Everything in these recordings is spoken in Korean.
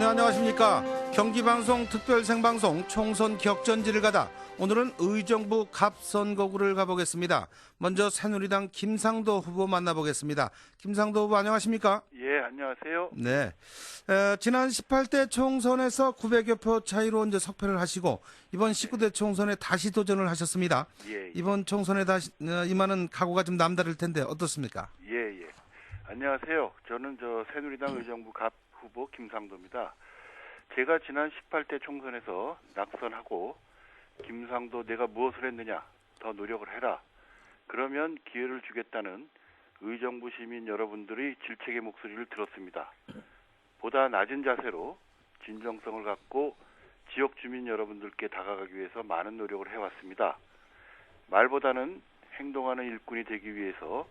네, 안녕하십니까. 경기방송 특별 생방송 총선 격전지를 가다 오늘은 의정부 갑 선거구를 가보겠습니다. 먼저 새누리당 김상도 후보 만나보겠습니다. 김상도 후보 안녕하십니까? 예, 안녕하세요. 네. 에, 지난 18대 총선에서 900여 표 차이로 이제 석패를 하시고 이번 19대 총선에 다시 도전을 하셨습니다. 예, 예, 이번 총선에 다시 어, 임하는 각오가 좀 남다를 텐데 어떻습니까? 예, 예. 안녕하세요. 저는 저 새누리당 의정부 갑 후보 김상도입니다. 제가 지난 18대 총선에서 낙선하고 김상도 내가 무엇을 했느냐 더 노력을 해라. 그러면 기회를 주겠다는 의정부 시민 여러분들의 질책의 목소리를 들었습니다. 보다 낮은 자세로 진정성을 갖고 지역 주민 여러분들께 다가가기 위해서 많은 노력을 해왔습니다. 말보다는 행동하는 일꾼이 되기 위해서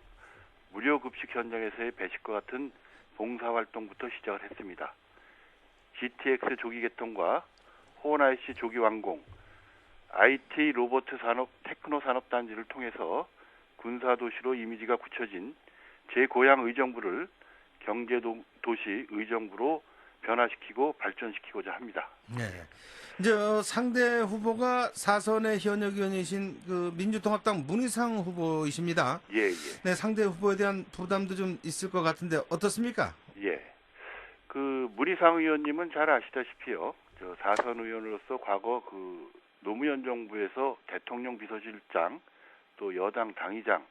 무료 급식 현장에서의 배식과 같은 봉사 활동부터 시작을 했습니다. GTX 조기 개통과 IC 조기 완공, IT 로봇 산업 테크노 산업 단지를 통해서 군사 도시로 이미지가 굳혀진 제 고향 의정부를 경제 도- 도시 의정부로 변화시키고 발전시키고자 합니다. 네. 이제 어, 상대 후보가 사선의 현역 의원이신 그 민주통합당 문희상 후보이십니다. 예, 예. 네, 상대 후보에 대한 부담도 좀 있을 것 같은데 어떻습니까? 예. 그 문희상 의원님은 잘 아시다시피요. 저 사선 의원으로서 과거 그 노무현 정부에서 대통령 비서실장 또 여당 당의장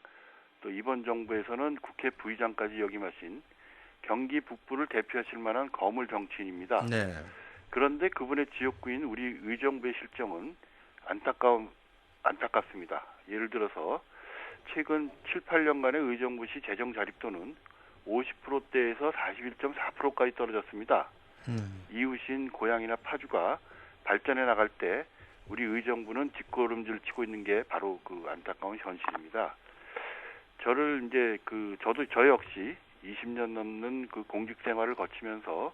또 이번 정부에서는 국회 부의장까지 역임하신 경기 북부를 대표하실 만한 거물 정치인입니다. 네. 그런데 그분의 지역구인 우리 의정부의 실정은 안타까운 안타깝습니다. 예를 들어서 최근 7, 8년간의 의정부시 재정 자립도는 50%대에서 41.4%까지 떨어졌습니다. 음. 이웃인 고향이나 파주가 발전해 나갈 때 우리 의정부는 뒷걸음질 치고 있는 게 바로 그 안타까운 현실입니다. 저를 이제 그 저도 저 역시 20년 넘는 그 공직 생활을 거치면서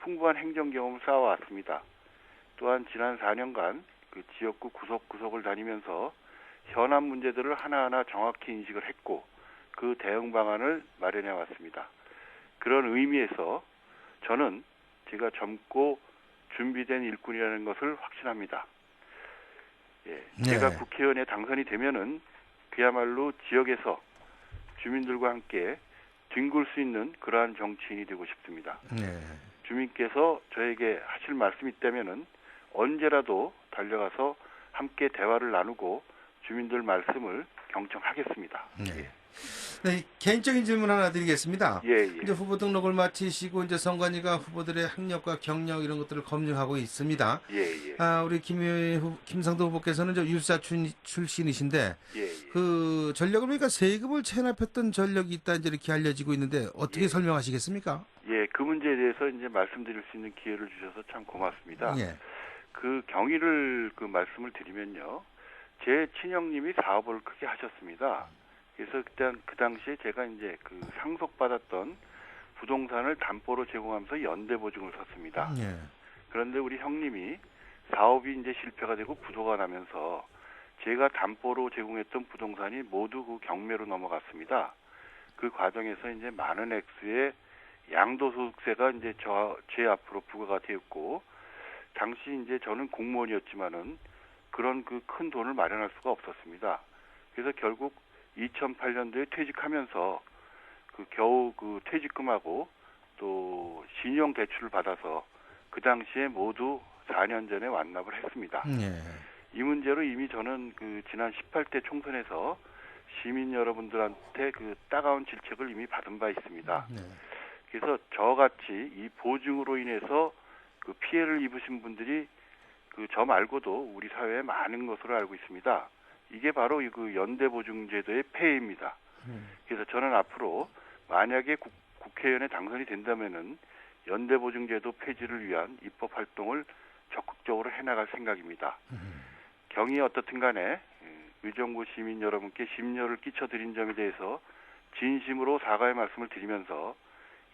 풍부한 행정 경험을 쌓아왔습니다. 또한 지난 4년간 그 지역구 구석구석을 다니면서 현안 문제들을 하나하나 정확히 인식을 했고 그 대응 방안을 마련해 왔습니다. 그런 의미에서 저는 제가 젊고 준비된 일꾼이라는 것을 확신합니다. 예, 네. 제가 국회의원에 당선이 되면은 그야말로 지역에서 주민들과 함께 뒹굴 수 있는 그러한 정치인이 되고 싶습니다. 네. 주민께서 저에게 하실 말씀이 있다면은 언제라도 달려가서 함께 대화를 나누고 주민들 말씀을 경청하겠습니다. 네. 네, 개인적인 질문 하나 드리겠습니다. 예, 예. 이제 후보 등록을 마치시고 이제 선관위가 후보들의 학력과 경력 이런 것들을 검증하고 있습니다. 예, 예. 아, 우리 김, 후, 김상도 후보께서는 저 유사 출, 출신이신데 예, 예. 그 전력을 보니까 세금을 체납했던 전력이 있다 이제 이렇게 알려지고 있는데 어떻게 예. 설명하시겠습니까? 예, 그 문제에 대해서 이제 말씀드릴 수 있는 기회를 주셔서 참 고맙습니다. 예. 그 경위를 그 말씀을 드리면요. 제 친형님이 사업을 크게 하셨습니다. 그래서 그때 그 당시에 제가 이제 그 상속받았던 부동산을 담보로 제공하면서 연대 보증을 섰습니다. 예. 그런데 우리 형님이 사업이 이제 실패가 되고 부도가 나면서 제가 담보로 제공했던 부동산이 모두 그 경매로 넘어갔습니다. 그 과정에서 이제 많은 액수의 양도소득세가 이제 저, 제 앞으로 부과가 되었고, 당시 이제 저는 공무원이었지만은 그런 그 큰 돈을 마련할 수가 없었습니다. 그래서 결국 2008년도에 퇴직하면서 그 겨우 그 퇴직금하고 또 신용 대출을 받아서 그 당시에 모두 4년 전에 완납을 했습니다. 예. 이 문제로 이미 저는 그 지난 18대 총선에서 시민 여러분들한테 그 따가운 질책을 이미 받은 바 있습니다. 네. 그래서 저같이 이 보증으로 인해서 그 피해를 입으신 분들이 그 저 말고도 우리 사회에 많은 것으로 알고 있습니다. 이게 바로 이그 연대보증제도의 폐해입니다. 음. 그래서 저는 앞으로 만약에 국, 국회의원에 당선이 된다면은 연대보증제도 폐지를 위한 입법 활동을 적극적으로 해나갈 생각입니다. 음. 경이 어떻든 간에 예, 의정부 시민 여러분께 심려를 끼쳐드린 점에 대해서 진심으로 사과의 말씀을 드리면서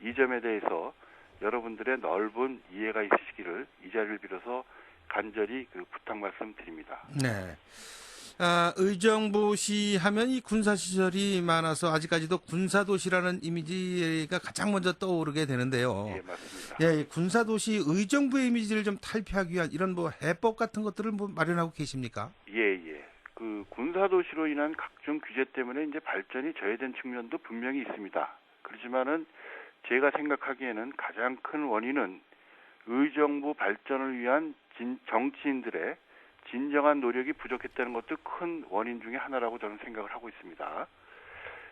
이 점에 대해서 여러분들의 넓은 이해가 있으시기를 이 자리를 빌어서 간절히 그 부탁 말씀 드립니다. 네. 아, 의정부시 하면 이 군사 시설이 많아서 아직까지도 군사 도시라는 이미지가 가장 먼저 떠오르게 되는데요. 예, 맞습니다. 예, 이 군사 도시 의정부의 이미지를 좀 탈피하기 위한 이런 뭐 해법 같은 것들을 뭐 마련하고 계십니까? 예, 예. 그 군사 도시로 인한 각종 규제 때문에 이제 발전이 저해된 측면도 분명히 있습니다. 그렇지만은 제가 생각하기에는 가장 큰 원인은 의정부 발전을 위한 진, 정치인들의 진정한 노력이 부족했다는 것도 큰 원인 중에 하나라고 저는 생각을 하고 있습니다.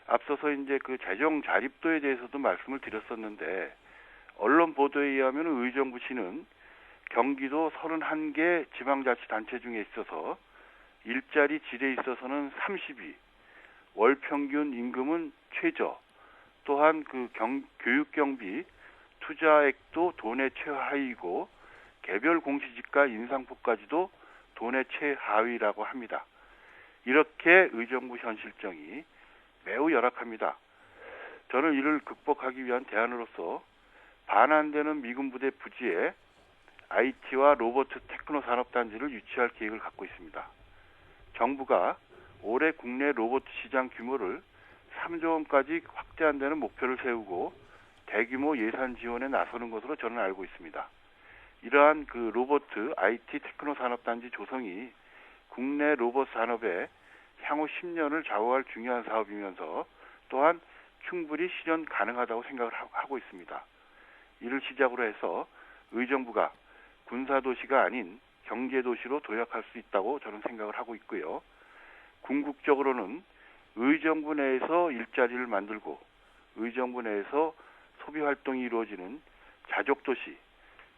앞서서 이제 그 재정 자립도에 대해서도 말씀을 드렸었는데 언론 보도에 의하면 의정부 시는 경기도 31개 지방자치단체 중에 있어서 일자리 질에 있어서는 30위, 월 평균 임금은 최저, 또한 그 경, 교육 경비 투자액도 돈의 최하위고 개별 공시지가 인상폭까지도 돈의 최하위라고 합니다. 이렇게 의정부 현실정이 매우 열악합니다. 저는 이를 극복하기 위한 대안으로서 반환되는 미군 부대 부지에 IT와 로봇 테크노 산업단지를 유치할 계획을 갖고 있습니다. 정부가 올해 국내 로봇 시장 규모를 3조 원까지 확대한다는 목표를 세우고 대규모 예산 지원에 나서는 것으로 저는 알고 있습니다. 이러한 그 로봇 IT 테크노 산업 단지 조성이 국내 로봇 산업의 향후 10년을 좌우할 중요한 사업이면서 또한 충분히 실현 가능하다고 생각을 하- 하고 있습니다. 이를 시작으로 해서 의정부가 군사도시가 아닌 경제도시로 도약할 수 있다고 저는 생각을 하고 있고요. 궁극적으로는 의정부 내에서 일자리를 만들고 의정부 내에서 소비 활동이 이루어지는 자족도시,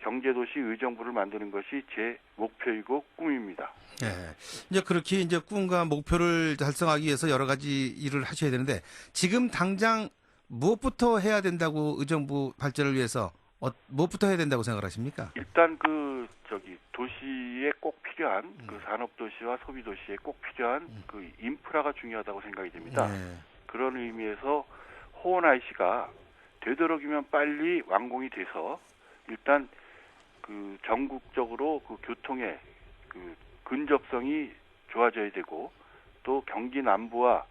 경제도시 의정부를 만드는 것이 제 목표이고 꿈입니다. 예. 이제 그렇게 이제 꿈과 목표를 달성하기 위해서 여러 가지 일을 하셔야 되는데 지금 당장 무엇부터 해야 된다고 의정부 발전을 위해서 어, 무엇부터 해야 된다고 생각하십니까? 일단 그 저기 도시에 꼭 필요한 그 산업 도시와 소비 도시에 꼭 필요한 그 인프라가 중요하다고 생각이 됩니다. 예. 그런 의미에서 호원 IC가 되도록이면 빨리 완공이 돼서 일단 그 전국적으로 그 교통의 그 근접성이 좋아져야 되고 또 경기 남부와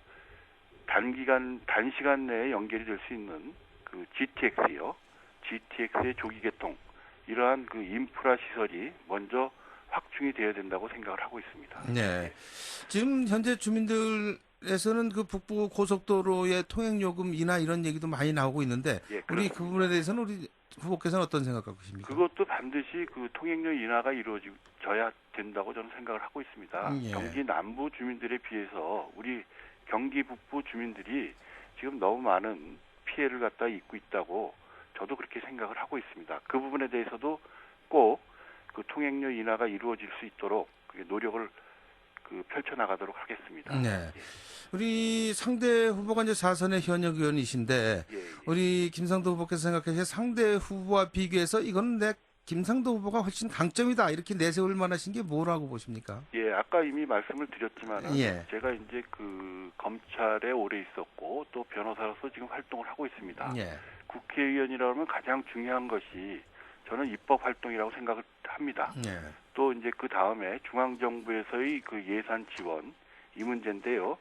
단기간 단시간 내에 연결이 될 수 있는 그 GTX요. GTX의 조기 개통 이러한 그 인프라 시설이 먼저 확충이 되어야 된다고 생각을 하고 있습니다. 네. 지금 현재 주민들에서는 그 북부 고속도로의 통행 요금 인하 이런 얘기도 많이 나오고 있는데 예, 우리. 그 부분에 대해서는 우리 후보께서는 어떤 생각 갖고 계십니까? 그것도 반드시 그 통행료 인하가 이루어져야 된다고 저는 생각을 하고 있습니다. 예. 경기 남부 주민들에 비해서 우리 경기 북부 주민들이 지금 너무 많은 피해를 갖다 입고 있다고 저도 그렇게 생각을 하고 있습니다. 그 부분에 대해서도 꼭 그 통행료 인하가 이루어질 수 있도록 노력을 그 펼쳐 나가도록 하겠습니다. 네. 우리 상대 후보가 이제 사선의 현역 의원이신데 예, 예. 우리 김상도 후보께서 생각하시기에 상대 후보와 비교해서 이거는 내 김상도 후보가 훨씬 강점이다 이렇게 내세울 만하신 게 뭐라고 보십니까? 예, 아까 이미 말씀을 드렸지만 예. 제가 이제 그 검찰에 오래 있었고 또 변호사로서 지금 활동을 하고 있습니다. 예. 국회의원이라고 하면 가장 중요한 것이 저는 입법 활동이라고 생각을 합니다. 예. 또 이제 그 다음에 중앙 정부에서의 그 예산 지원 이 문제인데요.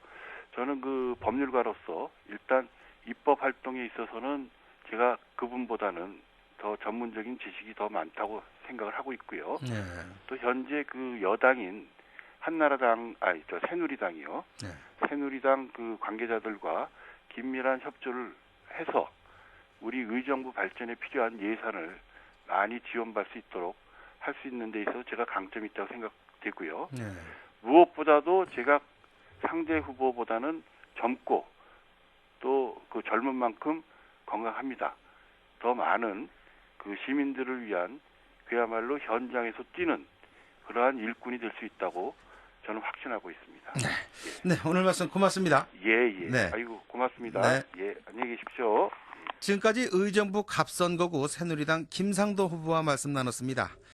저는 그 법률가로서 일단 입법 활동에 있어서는 제가 그분보다는 더 전문적인 지식이 더 많다고 생각을 하고 있고요. 예. 또 현재 그 여당인 한나라당 아니 저 새누리당이요. 네. 새누리당 그 관계자들과 긴밀한 협조를 해서 우리 의정부 발전에 필요한 예산을 많이 지원받을 수 있도록 할 수 있는 데 있어서 제가 강점이 있다고 생각되고요. 예. 무엇보다도 제가 상대 후보보다는 젊고 또 그 젊은 만큼 건강합니다. 더 많은 그 시민들을 위한 그야말로 현장에서 뛰는 그러한 일꾼이 될 수 있다고 저는 확신하고 있습니다. 네, 오늘 말씀 고맙습니다. 예, 예. 네. 아이고, 고맙습니다. 네. 예, 안녕히 계십시오. 지금까지 의정부 갑선거구 새누리당 김상도 후보와 말씀 나눴습니다.